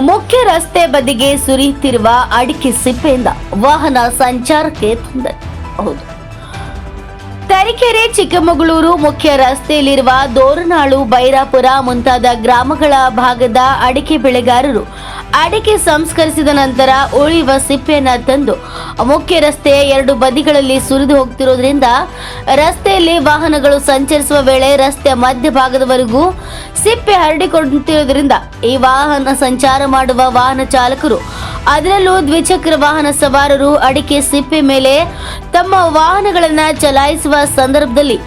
ಮುಖ್ಯ ರಸ್ತೆ ಬದಿಗೆ ಸುರಿಯುತ್ತಿರುವ ಅಡಿಕೆ ಸಿಪ್ಪೆಯಿಂದ ವಾಹನ ಸಂಚಾರಕ್ಕೆ ತೊಂದರೆ. ಹೌದು. ತರೀಕೆರೆ, ಚಿಕ್ಕಮಗಳೂರು ಮುಖ್ಯ ರಸ್ತೆಯಲ್ಲಿರುವ ದೋರನಾಳು, ಬೈರಾಪುರ ಮುಂತಾದ ಗ್ರಾಮಗಳ ಭಾಗದ ಅಡಿಕೆ ಬೆಳೆಗಾರರು ಅಡಿಕೆ ಸಂಸ್ಕರಿಸಿದ ನಂತರ ಉಳಿಯುವ ಸಿಪ್ಪೆಯನ್ನು ತಂದು ಮುಖ್ಯ ರಸ್ತೆಯ ಎರಡು ಬದಿಗಳಲ್ಲಿ ಸುರಿದು ಹೋಗ್ತಿರೋದ್ರಿಂದ ರಸ್ತೆಯಲ್ಲಿ ವಾಹನಗಳು ಸಂಚರಿಸುವ ವೇಳೆ ರಸ್ತೆಯ ಮಧ್ಯಭಾಗದವರೆಗೂ ಸಿಪ್ಪೆ ಹರಡಿಕೊಳ್ಳುತ್ತಿರುವುದರಿಂದ ಈ ವಾಹನ ಸಂಚಾರ ಮಾಡುವ ವಾಹನ ಚಾಲಕರು, ಅದರಲ್ಲೂ ದ್ವಿಚಕ್ರ ವಾಹನ ಸವಾರರು ಅಡಿಕೆ ಸಿಪ್ಪೆ ಮೇಲೆ ತಮ್ಮ ವಾಹನಗಳನ್ನು ಚಲಾಯಿಸುವ ಸಂದರ್ಭದಲ್ಲಿ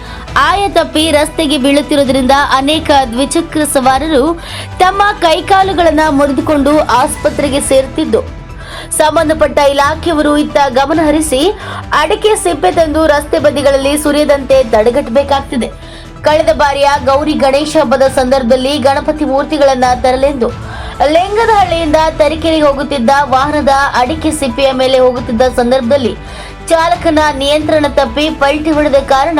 ಆಯ ತಪ್ಪಿ ರಸ್ತೆಗೆ ಬೀಳುತ್ತಿರುವುದರಿಂದ ಅನೇಕ ದ್ವಿಚಕ್ರ ಸವಾರರು ತಮ್ಮ ಕೈಕಾಲುಗಳನ್ನು ಮುರಿದುಕೊಂಡು ಆಸ್ಪತ್ರೆಗೆ ಸೇರುತ್ತಿದ್ದು, ಸಂಬಂಧಪಟ್ಟ ಇಲಾಖೆಯವರು ಇತ್ತ ಗಮನ ಹರಿಸಿ ಅಡಿಕೆ ಸಿಪ್ಪೆ ತಂದು ರಸ್ತೆ ಬದಿಗಳಲ್ಲಿ ಸುರಿಯದಂತೆ ತಡೆಗಟ್ಟಬೇಕಾಗ್ತಿದೆ. ಕಳೆದ ಬಾರಿಯ ಗೌರಿ ಗಣೇಶ ಹಬ್ಬದ ಸಂದರ್ಭದಲ್ಲಿ ಗಣಪತಿ ಮೂರ್ತಿಗಳನ್ನ ತರಲೆಂದು ಲಿಂಗದಹಳ್ಳಿಯಿಂದ ತರೀಕೆರೆಗೆ ಹೋಗುತ್ತಿದ್ದ ವಾಹನದ ಅಡಿಕೆ ಸಿಪ್ಪೆಯ ಮೇಲೆ ಹೋಗುತ್ತಿದ್ದ ಸಂದರ್ಭದಲ್ಲಿ ಚಾಲಕನ ನಿಯಂತ್ರಣ ತಪ್ಪಿ ಪಲ್ಟಿ ಹೊಡೆದ ಕಾರಣ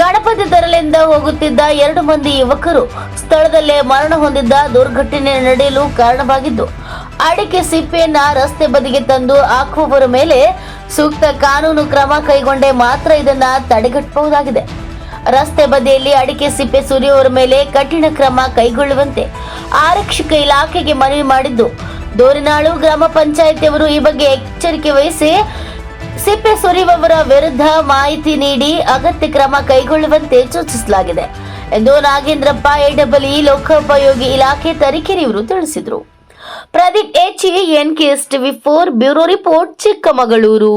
ಗಣಪತಿ ತರಲಿಂದ ಹೋಗುತ್ತಿದ್ದ ಎರಡು ಮಂದಿ ಯುವಕರು ಸ್ಥಳದಲ್ಲೇ ಮರಣ ಹೊಂದಿದ್ದ ದುರ್ಘಟನೆ ನಡೆಯಲು ಕಾರಣವಾಗಿದ್ದು, ಅಡಿಕೆ ಸಿಪ್ಪೆಯನ್ನ ರಸ್ತೆ ಬದಿಗೆ ತಂದು ಹಾಕುವವರ ಮೇಲೆ ಸೂಕ್ತ ಕಾನೂನು ಕ್ರಮ ಕೈಗೊಂಡೆ ಮಾತ್ರ ಇದನ್ನ ತಡೆಗಟ್ಟಬಹುದಾಗಿದೆ. ರಸ್ತೆ ಬದಿಯಲ್ಲಿ ಅಡಿಕೆ ಸಿಪ್ಪೆ ಸುರಿಯುವವರ ಮೇಲೆ ಕಠಿಣ ಕ್ರಮ ಕೈಗೊಳ್ಳುವಂತೆ ಆರಕ್ಷಕ ಇಲಾಖೆಗೆ ಮನವಿ ಮಾಡಿದ್ದು, ದೋರಿನಾಳು ಗ್ರಾಮ ಪಂಚಾಯತಿಯವರು ಈ ಬಗ್ಗೆ ಎಚ್ಚರಿಕೆ ವಹಿಸಿ ಸಿಪ್ಪೆ ಸುರಿಯುವವರ ವಿರುದ್ಧ ಮಾಹಿತಿ ನೀಡಿ ಅಗತ್ಯ ಕ್ರಮ ಕೈಗೊಳ್ಳುವಂತೆ ಸೂಚಿಸಲಾಗಿದೆ ಎಂದು ನಾಗೇಂದ್ರಪ್ಪ, ಎಡಬಲಿ ಲೋಕೋಪಯೋಗಿ ಇಲಾಖೆ ತರೀಕೆರೆಯವರು ತಿಳಿಸಿದರು. Pradeep H N K S TV four bureau report, Chikkamagaluru.